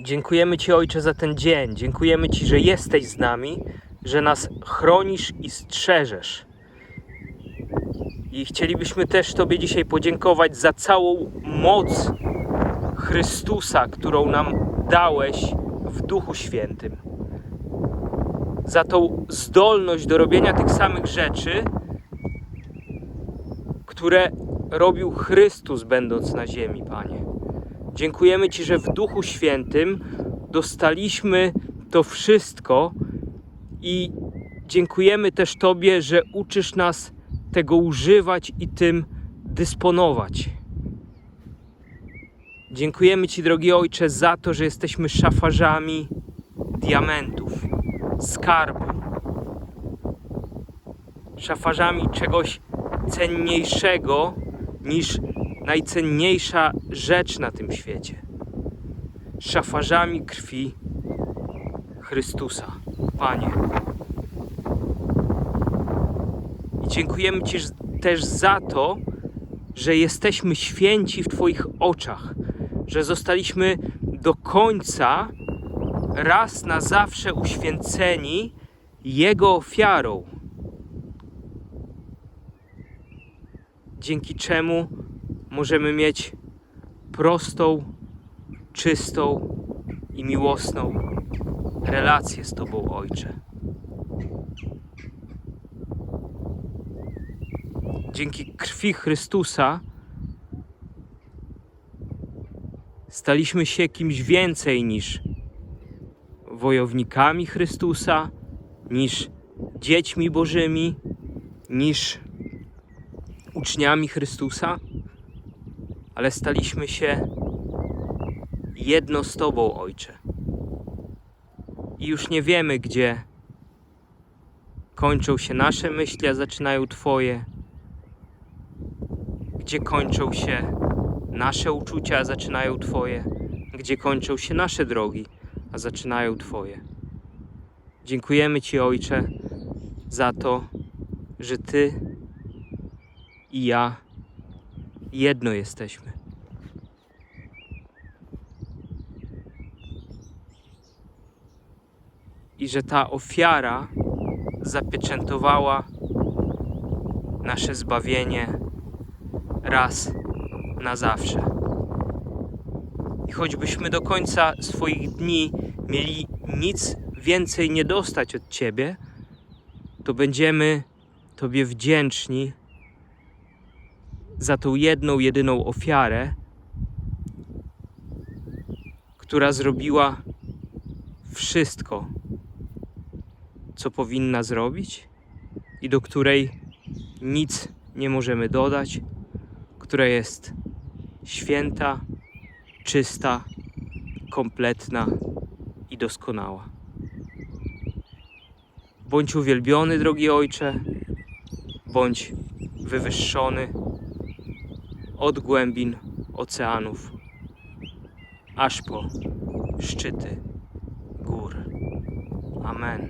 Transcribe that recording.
Dziękujemy Ci, Ojcze, za ten dzień. Dziękujemy Ci, że jesteś z nami, że nas chronisz i strzeżesz. I chcielibyśmy też Tobie dzisiaj podziękować za całą moc Chrystusa, którą nam dałeś w Duchu Świętym. Za tą zdolność do robienia tych samych rzeczy, które robił Chrystus, będąc na ziemi, Panie. Dziękujemy Ci, że w Duchu Świętym dostaliśmy to wszystko i dziękujemy też Tobie, że uczysz nas tego używać i tym dysponować. Dziękujemy Ci, drogi Ojcze, za to, że jesteśmy szafarzami diamentów, skarbu, szafarzami czegoś cenniejszego niż najcenniejsza rzecz na tym świecie. Szafarzami krwi Chrystusa, Panie. I dziękujemy Ci też za to, że jesteśmy święci w Twoich oczach, że zostaliśmy do końca raz na zawsze uświęceni Jego ofiarą. Dzięki czemu możemy mieć prostą, czystą i miłosną relację z Tobą, Ojcze. Dzięki krwi Chrystusa staliśmy się kimś więcej niż wojownikami Chrystusa, niż dziećmi Bożymi, niż uczniami Chrystusa, ale staliśmy się jedno z Tobą, Ojcze. I już nie wiemy, gdzie kończą się nasze myśli, a zaczynają Twoje, gdzie kończą się nasze uczucia, a zaczynają Twoje, gdzie kończą się nasze drogi, a zaczynają Twoje. Dziękujemy Ci, Ojcze, za to, że Ty i ja jedno jesteśmy. I że ta ofiara zapieczętowała nasze zbawienie raz na zawsze. I choćbyśmy do końca swoich dni mieli nic więcej nie dostać od Ciebie, to będziemy Tobie wdzięczni za tą jedną, jedyną ofiarę, która zrobiła wszystko, co powinna zrobić i do której nic nie możemy dodać, która jest święta, czysta, kompletna i doskonała. Bądź uwielbiony, drogi Ojcze, bądź wywyższony od głębin oceanów aż po szczyty gór. Amen.